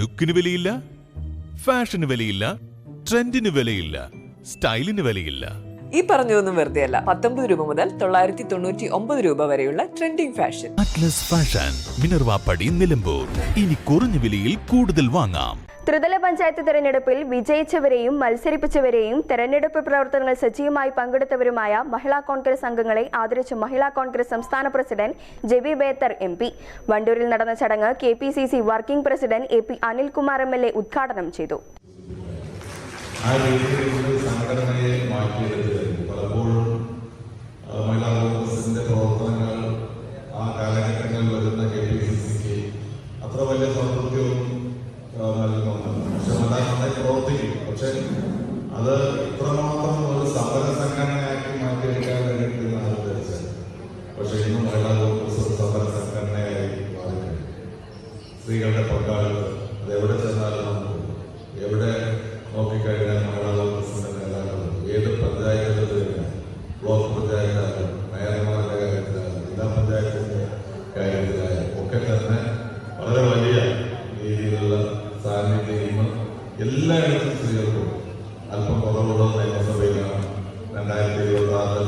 ലുക്കിന് വിലയില്ല ഫാഷന് വിലയില്ല ട്രെൻഡിന് വിലയില്ല സ്റ്റൈലിന് വിലയില്ല. ഈ പറഞ്ഞതൊന്നും വെറുതെ അല്ല പത്തൊമ്പത് രൂപ മുതൽ തൊള്ളായിരത്തി തൊണ്ണൂറ്റി ഒമ്പത് രൂപ വരെയുള്ള trending fashion. Atlas fashion Minervappadi Nilambur. ഇനി കുറഞ്ഞ വിലയിൽ കൂടുതൽ വാങ്ങാം. ത്രിതല പഞ്ചായത്ത് തെരഞ്ഞെടുപ്പിൽ വിജയിച്ചവരെയും മത്സരിപ്പിച്ചവരെയും തെരഞ്ഞെടുപ്പ് പ്രവർത്തനങ്ങൾ സജീവമായി പങ്കെടുത്തവരുമായ മഹിളാ കോൺഗ്രസ് അംഗങ്ങളെ ആദരിച്ച മഹിളാ കോൺഗ്രസ് സംസ്ഥാന president Jebi Mather M P. വണ്ടൂരിൽ നടന്ന ചടങ്ങ് K P C C working president A P Anilkumar M L A ഉദ്ഘാടനം ചെയ്തു. അത് ഇത്രമാത്രം ഒരു സമര സംഘടനയാക്കി മാറ്റിയെടുക്കാൻ വേണ്ടിയിട്ടാണ് ധരിച്ചത് പക്ഷെ ഇന്ന് മഹിളാ കോൺഗ്രസ് ഒരു സമര സംഘടനയായി മാറിക്കഴിഞ്ഞു. സ്ത്രീകളുടെ പങ്കാളിത്തം അത് എവിടെ ചെന്നാലും നമുക്ക് എവിടെ നോക്കിക്കഴിഞ്ഞാൽ മഹിളാ കോൺഗ്രസിന്റെ നേതാക്കളും ഏത് പഞ്ചായത്തിൽ കഴിഞ്ഞാൽ ബ്ലോക്ക് പഞ്ചായത്തായാലും മേയർമാരുടെ കാര്യത്തിലായാലും ജില്ലാ പഞ്ചായത്തിന്റെ കാര്യത്തിലായാലും ഒക്കെ തന്നെ വളരെ വലിയ രീതിയിലുള്ള സാന്നിധ്യം ഇന്ന് എല്ലായിടത്തും സ്ത്രീകൾക്കും അല്പം കുറവുള്ളത് നിയമസഭയിലാണ് രണ്ടായിരത്തി ഇരുപത്തി ആറിലെ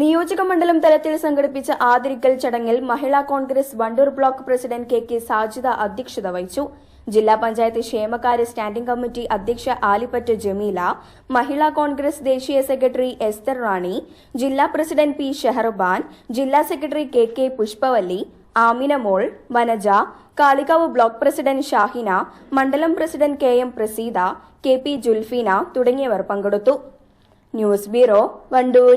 നിയോജക മണ്ഡലം തലത്തിൽ സംഘടിപ്പിച്ച ആദരിക്കൽ ചടങ്ങിൽ Mahila Congress Wandoor block president K K Sajida അധ്യക്ഷത വഹിച്ചു. ജില്ലാ പഞ്ചായത്ത് ക്ഷേമകാര്യ സ്റ്റാൻഡിംഗ് കമ്മിറ്റി അധ്യക്ഷ ആലിപ്പറ്റ് ജമീല മഹിളാ കോൺഗ്രസ് ദേശീയ സെക്രട്ടറി എസ്തർ റാണി ജില്ലാ പ്രസിഡന്റ് പി ഷെഹർബാൻ ജില്ലാ secretary K K Pushpavalli Amina Mol Vanaja Kalikavu block president Shahina മണ്ഡലം president K M Praseeda K P Julfeena തുടങ്ങിയവർ പങ്കെടുത്തു. News bureau Wandoor.